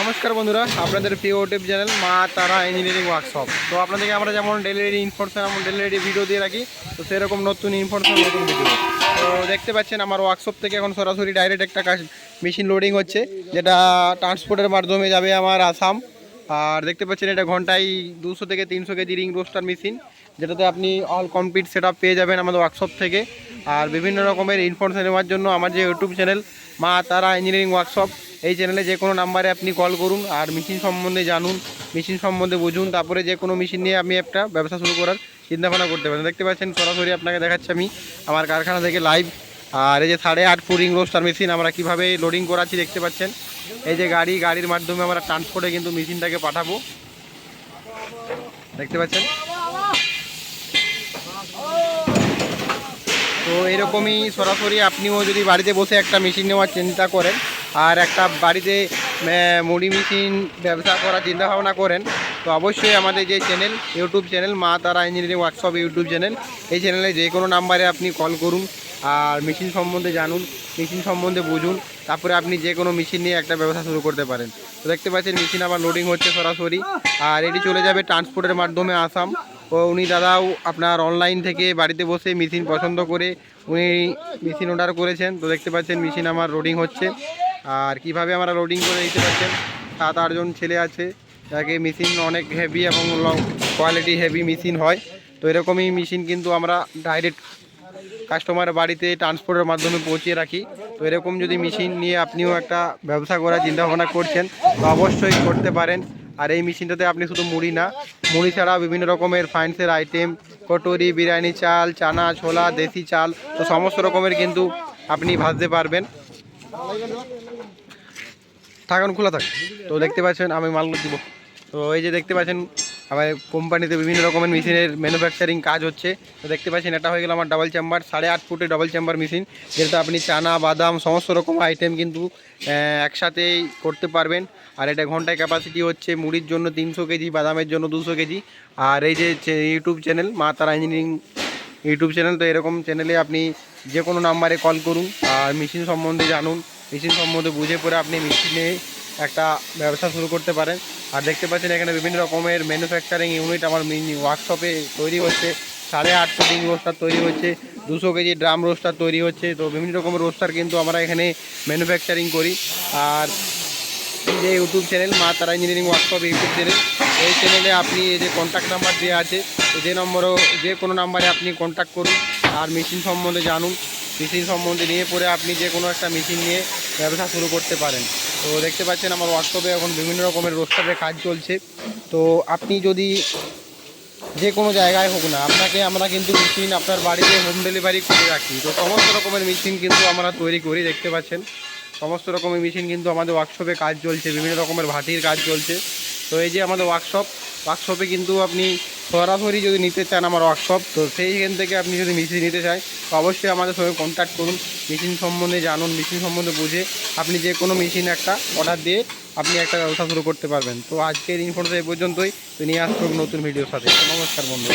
নমস্কার বন্ধুরা, আপনাদের প্রিয় ইউটিউব চ্যানেল মা তারা ইঞ্জিনিয়ারিং ওয়ার্কশপ তো আপনাদেরকে আমরা যেমন ডেলিভারি ইনফরমেশন এবং ডেলিভারি ভিডিও দিয়ে রাখি, তো সেরকম নতুন ইনফরমেশন নতুন ভিডিও তো দেখতে পাচ্ছেন আমার ওয়ার্কশপ থেকে এখন সরাসরি ডাইরেক্ট একটা কাজ মেশিন লোডিং হচ্ছে, যেটা ট্রান্সপোর্টের মাধ্যমে যাবে আমার আসাম। আর দেখতে পাচ্ছেন এটা ঘন্টায় দুশো থেকে তিনশো কেজি রিং রোস্টার মেশিন যেটাতে আপনি অল কমপ্লিট সেট পেয়ে যাবেন আমাদের ওয়ার্কশপ থেকে। আর বিভিন্ন রকমের ইনফরমেশন নেওয়ার জন্য আমার যে ইউটিউব চ্যানেল মা তারা ইঞ্জিনিয়ারিং ওয়ার্কশপ এই চ্যানেলে যে কোনো নাম্বারে আপনি কল করুন আর মেশিন সম্বন্ধে জানুন মেশিন সম্বন্ধে বুঝুন, তারপরে যে কোনো মেশিন নিয়ে আপনি একটা ব্যবসা শুরু করার চিন্তাভাবনা করতে পারেন দেখতে পাচ্ছেন, সরাসরি আপনাকে দেখাচ্ছি আমি আমার কারখানা থেকে লাইভ আর এই যে সাড়ে আট ফুরিং রোস্টার মেশিন আমরা কীভাবে লোডিং করাচ্ছি দেখতে পাচ্ছেন। এই যে গাড়ি, গাড়ির মাধ্যমে আমরা ট্রান্সপোর্টে কিন্তু মেশিনটাকে পাঠাবো। দেখতে পাচ্ছেন? এরকমই সরাসরি আপনিও যদি বাড়িতে বসে একটা মেশিন নেওয়ার চিন্তা করেন, আর একটা বাড়িতে মুড়ি মেশিন ব্যবসা করার চিন্তা ভাবনা করেন, তো অবশ্যই আমাদের যে চ্যানেল ইউটিউব চ্যানেল মা তারা ইঞ্জিনিয়ারিং ওয়ার্কশপ ইউটিউব চ্যানেল এই চ্যানেলে যে কোনো নাম্বারে আপনি কল করুন, আর মেশিন সম্বন্ধে জানুন মেশিন সম্বন্ধে বুঝুন, তারপরে আপনি যে কোনো মেশিন নিয়ে একটা ব্যবসা শুরু করতে পারেন। তো দেখতে পাচ্ছেন মেশিন আবার লোডিং হচ্ছে সরাসরি, আর এটি চলে যাবে ট্রান্সপোর্টের মাধ্যমে আসাম। ও উনি দাদাও আপনার অনলাইন থেকে বাড়িতে বসে মেশিন পছন্দ করে উনি মেশিন অর্ডার করেছেন। তো দেখতে পাচ্ছেন মেশিন আমার লোডিং হচ্ছে। আর কীভাবে আমরা লোডিং করে দিতে পারছেন সাত আটজন ছেলে আছে। যাকে মেশিন অনেক হেভি এবং লং কোয়ালিটি হেভি মেশিন হয়। তো এরকমই মেশিন কিন্তু আমরা ডাইরেক্ট কাস্টমার বাড়িতে ট্রান্সপোর্টের মাধ্যমে পৌঁছিয়ে রাখি। তো এরকম যদি মেশিন নিয়ে আপনিও একটা ব্যবসা করার চিন্তা ভাবনা করছেন, তো অবশ্যই করতে পারেন। আর এই মেশিনটাতে আপনি শুধু মুড়ি না, মুড়ি ছাড়া বিভিন্ন রকমের ফাইন্সের আইটেম কটুরি, বিরিয়ানি চাল, চানা, ছোলা, দেশি চাল, তো সমস্ত রকমের কিন্তু আপনি ভাজতে পারবেন। থাকুন, খোলা থাক তো দেখতে পাচ্ছেন, আমি মালগুলো দিব। তো এই যে দেখতে পাচ্ছেন আমার কোম্পানিতে বিভিন্ন রকমের মেশিনের ম্যানুফ্যাকচারিং কাজ হচ্ছে। তো দেখতে পাচ্ছেন, এটা হয়ে গেল আমার ডাবল চেম্বার সাড়ে আট ফুটে ডাবল চেম্বার মেশিন যেটা আপনি চানা, বাদাম, সমস্ত রকম আইটেম কিন্তু একসাথেই করতে পারবেন। আর এটা ঘন্টায় ক্যাপাসিটি হচ্ছে মুড়ির জন্য তিনশো কেজি, বাদামের জন্য দুশো কেজি। আর এই যে ইউটিউব চ্যানেল মা তারা ইঞ্জিনিয়ারিং ইউটিউব চ্যানেল তো এরকম চ্যানেলে আপনি যে কোনো নাম্বারে কল করুন, আর মেশিন সম্বন্ধে জানুন। মেশিন সম্বন্ধে বুঝে পড়ে আপনি মেশিনে একটা ব্যবসা শুরু করতে পারেন। আর দেখতে পাচ্ছেন এখানে বিভিন্ন রকমের ম্যানুফ্যাকচারিং ইউনিট আমার ওয়ার্কশপে তৈরি হচ্ছে। সাড়ে আটশো ডিং রোস্টার তৈরি হচ্ছে, দুশো কেজি ড্রাম রোস্টার তৈরি হচ্ছে। তো বিভিন্ন রকমের রোস্টার কিন্তু আমরা এখানে ম্যানুফ্যাকচারিং করি। আর যে ইউটিউব চ্যানেল মা তারা ইঞ্জিনিয়ারিং ওয়ার্কশপ ইউটিউব চ্যানেল এই চ্যানেলে আপনি এই যে কন্ট্যাক্ট নাম্বার দেওয়া আছে যে নম্বরও, যে কোনো নাম্বারে আপনি কন্ট্যাক্ট করুন। আর মেশিন সম্বন্ধে জানুন। মেশিন সম্বন্ধে নিয়ে পরে আপনি যে কোনো একটা মেশিন নিয়ে ব্যবসা শুরু করতে পারেন। তো দেখতে পাচ্ছেন আমার ওয়ার্কশপে এখন বিভিন্ন রকমের রোস্টারের কাজ চলছে। তো আপনি যদি যে কোনো জায়গায় হোক না, আপনাকে আমরা কিন্তু মেশিন আপনার বাড়িতে হোম ডেলিভারি করে রাখি। তো সমস্ত রকমের মেশিন কিন্তু আমরা তৈরি করি, দেখতে পাচ্ছেন। সমস্ত রকমের মেশিন কিন্তু আমাদের ওয়ার্কশপে কাজ চলছে, বিভিন্ন রকমের ভাটির কাজ চলছে। তো এই যে আমাদের ওয়ার্কশপ ওয়ার্কশপে কিন্তু আপনি সরাসরি যদি নিতে চান আমার ওয়ার্কশপ তো সেইখান থেকে আপনি যদি মেশিন নিতে চান অবশ্যই আমাদের সঙ্গে কন্ট্যাক্ট করুন। মেশিন সম্বন্ধে জানুন মেশিন সম্বন্ধে বুঝে আপনি যে কোনো মেশিন একটা অর্ডার দিয়ে আপনি একটা ব্যবসা শুরু করতে পারবেন। তো আজকের ইনফরমেশন এই পর্যন্তই। তো নিয়ে আসব নতুন ভিডিওর সাথে। নমস্কার বন্ধু।